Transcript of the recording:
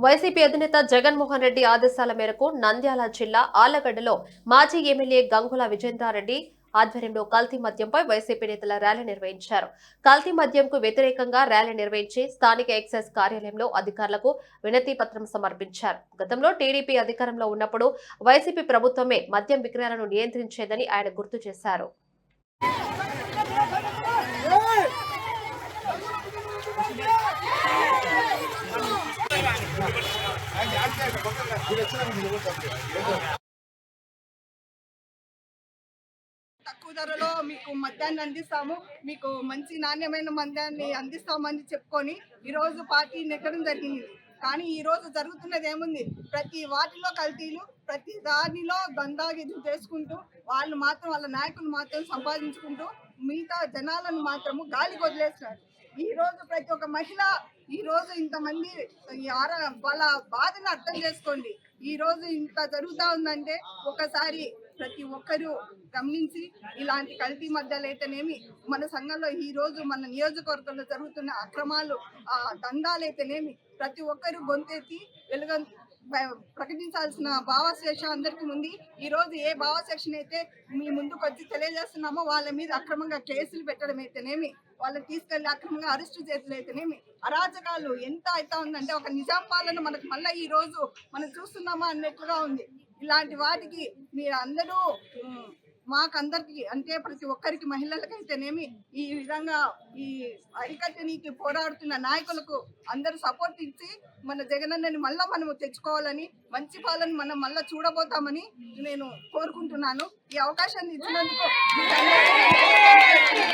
YCP అధినేత జగన్మోహన్ రెడ్డి ఆదేశాల మేరకు నంద్యాల జిల్లా ఆలగడ్డలో మాజీ ఎమ్మెల్యే గంగుల విజేంద్రారెడ్డి ఆధ్వర్యంలో కల్తీ మద్యంపై వైసీపీ నేతల ర్యాలీ నిర్వహించారు. కల్తీ మద్యంకు వ్యతిరేకంగా ర్యాలీ నిర్వహించి స్థానిక ఎక్సైజ్ కార్యాలయంలో అధికారులకు వినతి పత్రం సమర్పించారు. గతంలో టీడీపీ అధికారంలో ఉన్నప్పుడు వైసీపీ ప్రభుత్వమే మద్యం విక్రయాలను నియంత్రించేదని ఆయన గుర్తు చేశారు. తక్కువ ధరలో మీకు మద్యాన్ని అందిస్తాము. మీకు మంచి నాణ్యమైన మద్యాన్ని అందిస్తామని చెప్పుకొని ఈరోజు పార్టీ నెగ్గడం జరిగింది. కానీ ఈ రోజు జరుగుతున్నది ఏముంది? ప్రతి వాటిలో కల్తీలు ప్రతి దానిలో దందాగిజం చేసుకుంటూ వాళ్ళు మాత్రం వాళ్ళ నాయకులు మాత్రం సంపాదించుకుంటూ మిగతా జనాలను మాత్రము గాలి వదిలేస్తున్నారు. ఈ రోజు ప్రతి ఒక్క మహిళ ఈ రోజు ఇంతమంది ఈ ఆర వాళ్ళ బాధను అర్థం చేసుకోండి. ఈ రోజు ఇంత జరుగుతా ఉందంటే ఒకసారి ప్రతి ఒక్కరూ గమనించి ఇలాంటి కల్తీ మధ్యలో అయితేనేమి మన సంఘంలో ఈ రోజు మన నియోజకవర్గంలో జరుగుతున్న అక్రమాలు ఆ దందాలైతేనేమి ప్రతి ఒక్కరూ గొంతెత్తి వెలుగ ప్రకటించాల్సిన భావశేష అందరికీ ఉంది. ఈ రోజు ఏ భావశేషన్ అయితే మీ ముందుకు వచ్చి తెలియజేస్తున్నామో వాళ్ళ మీద అక్రమంగా కేసులు పెట్టడం అయితేనేమి వాళ్ళని తీసుకెళ్ళి అక్రమంగా అరెస్టు చేతులు అయితేనేమి అరాచకాలు ఎంత అవుతా ఉందంటే ఒక నిజాం పాలన మనకు మళ్ళీ ఈ రోజు మనం చూస్తున్నామా అన్నట్లుగా ఉంది. ఇలాంటి వాటికి మీరు అందరూ మాకందరికి అంటే ప్రతి ఒక్కరికి మహిళలకైతేనేమి ఈ విధంగా ఈ అరికట్టనీకి పోరాడుతున్న నాయకులకు అందరూ సపోర్ట్ ఇచ్చి మన జగనన్నని మళ్ళా మనము తెచ్చుకోవాలని మంచి పాలన మనం మళ్ళా చూడబోతామని నేను కోరుకుంటున్నాను. ఈ అవకాశాన్ని ఇచ్చినందుకు